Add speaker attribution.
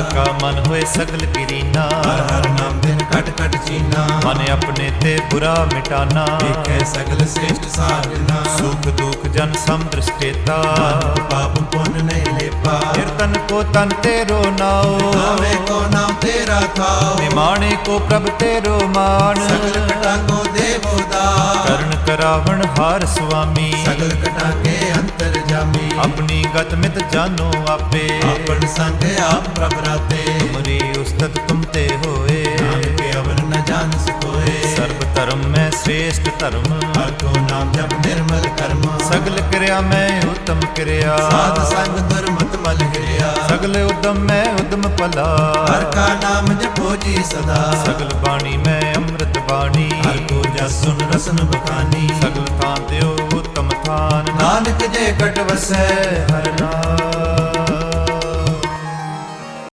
Speaker 1: ਕਾ ਮਨ ਹੋਏ ਸਗਲ ਕਿਰੀਨਾ
Speaker 2: ਹਰ ਹਰ ਨਾਮ ਬਿਨ ਕਟ ਕਟ ਚੀਨਾ
Speaker 1: ਮਨ ਆਪਣੇ ਤੇ ਬੁਰਾ ਮਿਟਾਨਾ।
Speaker 2: ਏਕੈ ਸਗਲ ਸ੍ਰੇਸ਼ਟ ਸਾਜਨਾ
Speaker 1: ਸੁਖ ਦੁਖ ਜਨ ਸਮ ਦ੍ਰਿਸ਼ਟੇਤਾ
Speaker 2: ਪਾਪ ਪੁੰਨ ਨਹੀਂ ਲੇਪਾ।
Speaker 1: ਕੀਰਤਨ ਕੋ ਤਨ ਤੇਰੋ ਨਾਉ।
Speaker 2: ਆਵੇ ਕੋ ਨਾਮ ਤੇਰਾ ਥਾਉ।
Speaker 1: ਨਿਮਾਣੇ ਕੋ ਪ੍ਰਭ ਤੇਰੋ ਮਾਨ
Speaker 2: ਸਗਲ ਕਟਾ ਕੋ ਦੇਵੋ ਦਾ
Speaker 1: ਕਰਨ ਕਰਾਵਣ ਹਾਰ ਸੁਆਮੀ।
Speaker 2: ਸਗਲ ਕਟਾ ਜਾਮੀ।
Speaker 1: ਆਪਣੀ ਗਤ ਮਿਤ ਜਾਨੋ ਆਪੇ।
Speaker 2: ਆਪਨ ਸੰਗ ਆਪ ਪ੍ਰਭ ਰਾਤੇ।
Speaker 1: ਤੁਮਰੀ ਉਸਤਤ ਤੁਮ ਤੇ ਹੋਏ।
Speaker 2: ਨਾਮ ਕੇ ਅਵਰ ਨ ਜਾਣ ਸਕੋਏ
Speaker 1: ਸਰਬ ਧਰਮ ਮੈਂ ਸ੍ਰੇਸ਼ਟ ਧਰਮ।
Speaker 2: ਹਰ ਕੋ ਨਾਮ ਜਪ ਨਿਰਮਲ ਕਰਮ।
Speaker 1: ਸਗਲ ਕਿਰਿਆ ਮੈਂ ਉਤਮ ਕਿਰਿਆ।
Speaker 2: ਸਾਧ ਸੰਗ ਦੁਰਮਤ ਮਲ ਹਿਰਿਆ
Speaker 1: ਸਗਲ ਉਦਮ ਮੈਂ ਉਦਮ ਭਲਾ।
Speaker 2: ਹਰ ਕਾ ਨਾਮ ਜਪੋ ਜੀ ਸਦਾ।
Speaker 1: ਸਗਲ ਬਾਣੀ ਮੈਂ ਅੰਮ੍ਰਿਤ ਬਾਣੀ।
Speaker 2: ਹਰ ਕੋ ਜਸ ਸੁਨ ਰਸਨ ਬਖਾਨੀ।
Speaker 1: ਸਗਲ ਥਾਂ ਦਿਓ
Speaker 2: ਨਾਨਕ ਦੇ ਕਟ ਵਸੈ
Speaker 1: ਹਰ ਨਾਮ।